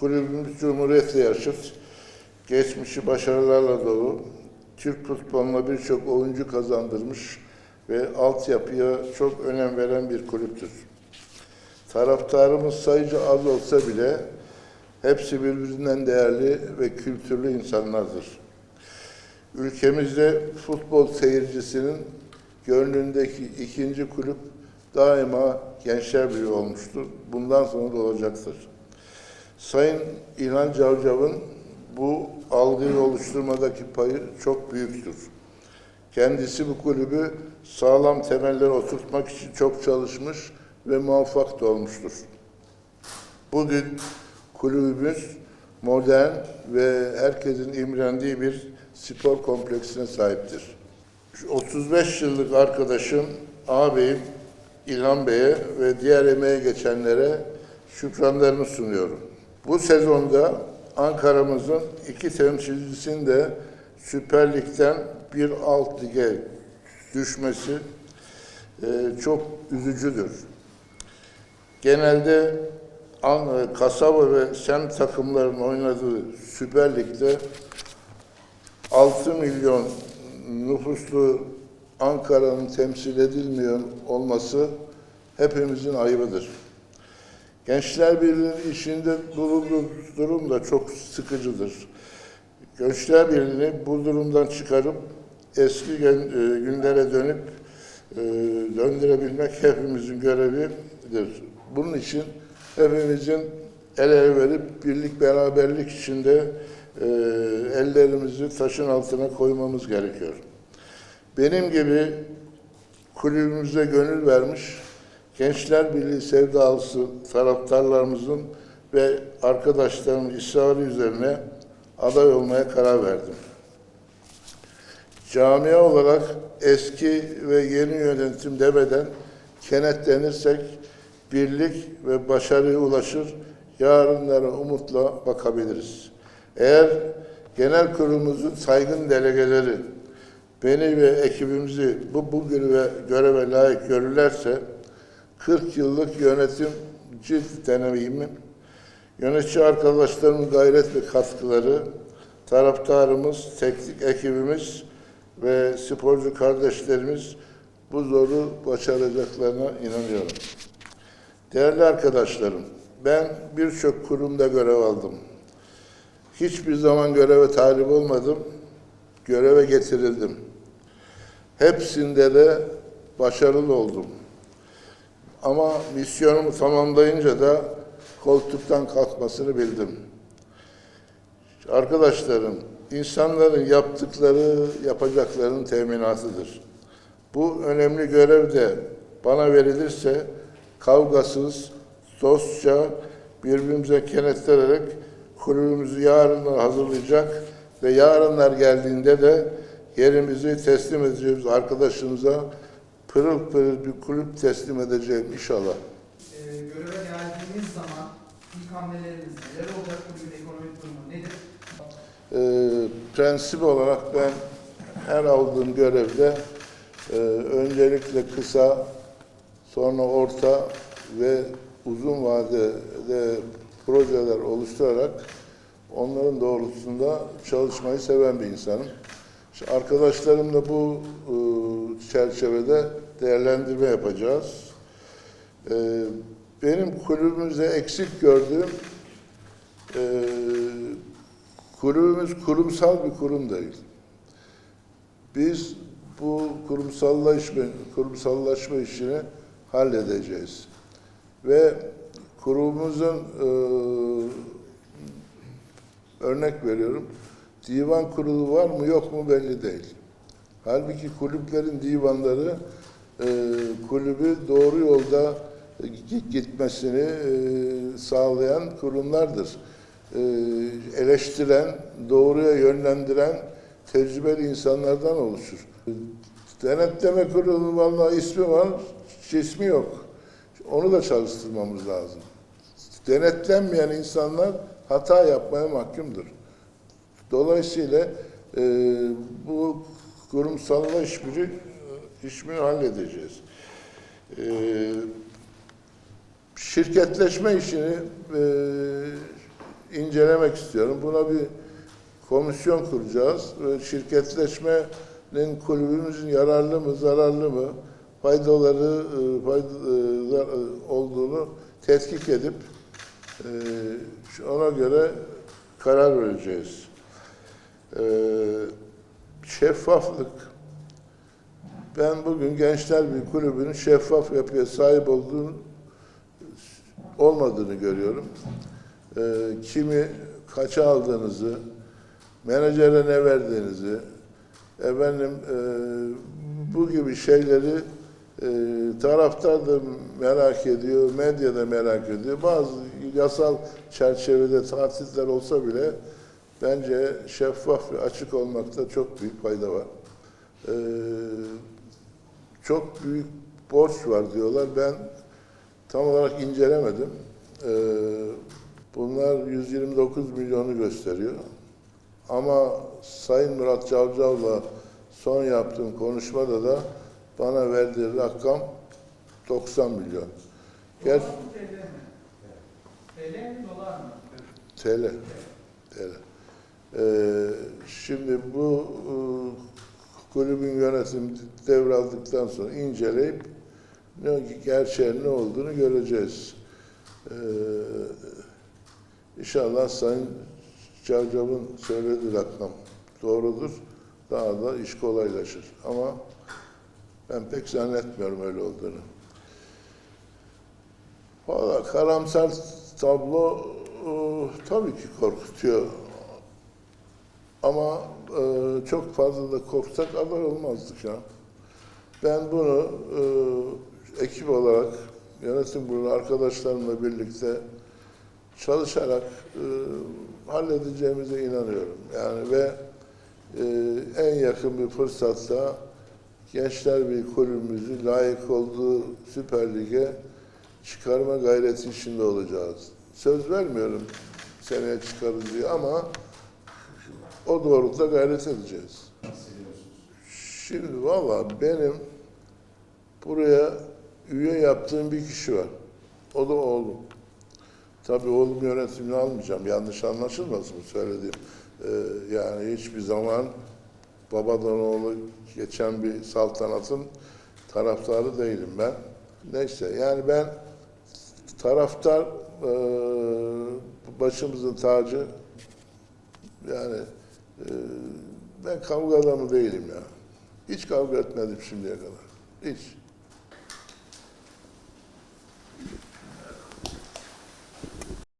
Kulübümüz Cumhuriyet'le yaşıt. Geçmişi başarılarla dolu. Türk futboluna birçok oyuncu kazandırmış ve altyapıya çok önem veren bir kulüptür. Taraftarımız sayıca az olsa bile hepsi birbirinden değerli ve kültürlü insanlardır. Ülkemizde futbol seyircisinin gönlündeki ikinci kulüp daima Gençler Birliği olmuştur. Bundan sonra da olacaktır. Sayın İlhan Cavcav'ın bu algıyı oluşturmadaki payı çok büyüktür. Kendisi bu kulübü sağlam temeller oturtmak için çok çalışmış ve muvaffak da olmuştur. Bugün kulübümüz modern ve herkesin imrendiği bir spor kompleksine sahiptir. Şu 35 yıllık arkadaşım, ağabeyim İlhan Bey'e ve diğer emeğe geçenlere şükranlarımı sunuyorum. Bu sezonda Ankara'mızın iki temsilcisinin de Süper Lig'den bir alt lige düşmesi e, çok üzücüdür. Genelde An- kasaba ve semt takımların oynadığı Süper Lig'de 6 milyon nüfuslu Ankara'nın temsil edilmiyor olması hepimizin ayıbıdır. Gençler Birliği'nin içinde bulunduğu durum da çok sıkıcıdır. Gençler Birliği'ni bu durumdan çıkarıp eski e, günlere dönüp e, döndürebilmek hepimizin görevidir. Bunun için hepimizin el ele verip birlik beraberlik içinde e, ellerimizi taşın altına koymamız gerekiyor. Benim gibi kulübümüze gönül vermiş Gençler Birliği sevdalısı taraftarlarımızın ve arkadaşlarımın ısrarı üzerine aday olmaya karar verdim. Camia olarak eski ve yeni yönetim demeden kenetlenirsek birlik ve başarıya ulaşır, yarınlara umutla bakabiliriz. Eğer genel kurulumuzun saygın delegeleri beni ve ekibimizi bu bugün ve göreve layık görürlerse 40 yıllık yönetimci deneyimim, yönetici arkadaşlarımın gayret ve katkıları, taraftarımız, teknik ekibimiz ve sporcu kardeşlerimiz bu zoru başaracaklarına inanıyorum. Değerli arkadaşlarım, ben birçok kurumda görev aldım. Hiçbir zaman göreve talip olmadım, göreve getirildim. Hepsinde de başarılı oldum. Ama misyonumu tamamlayınca da koltuktan kalkmasını bildim. Arkadaşlarım, insanların yaptıkları yapacaklarının teminatıdır. Bu önemli görev de bana verilirse kavgasız, dostça birbirimize kenetlenerek kulübümüzü yarına hazırlayacak ve yarınlar geldiğinde de yerimizi teslim edeceğimiz arkadaşımıza pırıl pırıl bir kulüp teslim edeceğim inşallah. Ee, göreve geldiğiniz zaman ilk hamleleriniz neler olacak kulübün ekonomik durumu nedir? Ee, prensip olarak ben her aldığım görevde e, öncelikle kısa, sonra orta ve uzun vadede projeler oluşturarak onların doğrultusunda çalışmayı seven bir insanım. İşte arkadaşlarımla bu e, çerçevede değerlendirme yapacağız. E, benim kulübümüzde eksik gördüğüm e, kulübümüz kurumsal bir kurum değil. Biz bu kurumsallaşma, kurumsallaşma işini halledeceğiz. Ve kurumumuzun e, örnek veriyorum, divan kurulu var mı yok mu belli değil. Halbuki kulüplerin divanları e, kulübü doğru yolda gi- gitmesini e, sağlayan kurumlardır. E, eleştiren, doğruya yönlendiren tecrübeli insanlardan oluşur. Denetleme kurulu vallahi ismi var, cismi yok. Onu da çalıştırmamız lazım. Denetlenmeyen insanlar hata yapmaya mahkumdur. Dolayısıyla e, bu kurumsalla işbirliği işini halledeceğiz. E, şirketleşme işini e, incelemek istiyorum. Buna bir komisyon kuracağız. Şirketleşmenin kulübümüzün yararlı mı, zararlı mı, faydaları e, fayda, e, e, olduğunu tetkik edip e, ona göre karar vereceğiz. E, şeffaflık. Ben bugün Gençler bir kulübünün şeffaf yapıya sahip olduğunu olmadığını görüyorum. Ee, kimi kaça aldığınızı, menajere ne verdiğinizi, efendim e, bu gibi şeyleri e, taraftar da merak ediyor, medya da merak ediyor. Bazı yasal çerçevede tatiller olsa bile bence şeffaf ve açık olmakta çok büyük fayda var. Ee, çok büyük borç var diyorlar. Ben tam olarak incelemedim. Ee, bunlar 129 milyonu gösteriyor. Ama Sayın Murat Cavcav'la son yaptığım konuşmada da bana verdiği rakam 90 milyon. Ger TL mi? TL mi dolar mı? TL. TL. Ee, şimdi bu e, kulübün yönetimi devraldıktan sonra inceleyip ne gerçeğin ne olduğunu göreceğiz. Ee, inşallah Sayın Cavcav'ın söylediği rakam doğrudur. Daha da iş kolaylaşır. Ama ben pek zannetmiyorum öyle olduğunu. Valla karamsar tablo e, tabii ki korkutuyor. Ama e, çok fazla da korksak aday olmazdık ya. Ben bunu e, ekip olarak yönetim kurulu arkadaşlarımla birlikte çalışarak e, halledeceğimize inanıyorum. Yani ve e, en yakın bir fırsatta Gençler bir kulübümüzü layık olduğu Süper Lig'e çıkarma gayreti içinde olacağız. Söz vermiyorum seneye çıkarız diye ama o doğrultuda gayret edeceğiz. Şimdi valla benim buraya üye yaptığım bir kişi var. O da oğlum. Tabii oğlum yönetimini almayacağım. Yanlış anlaşılmasın bu söylediğim. Ee, yani hiçbir zaman babadan oğlu geçen bir saltanatın taraftarı değilim ben. Neyse yani ben taraftar e, başımızın tacı yani ben kavga adamı değilim ya. Hiç kavga etmedim şimdiye kadar. Hiç.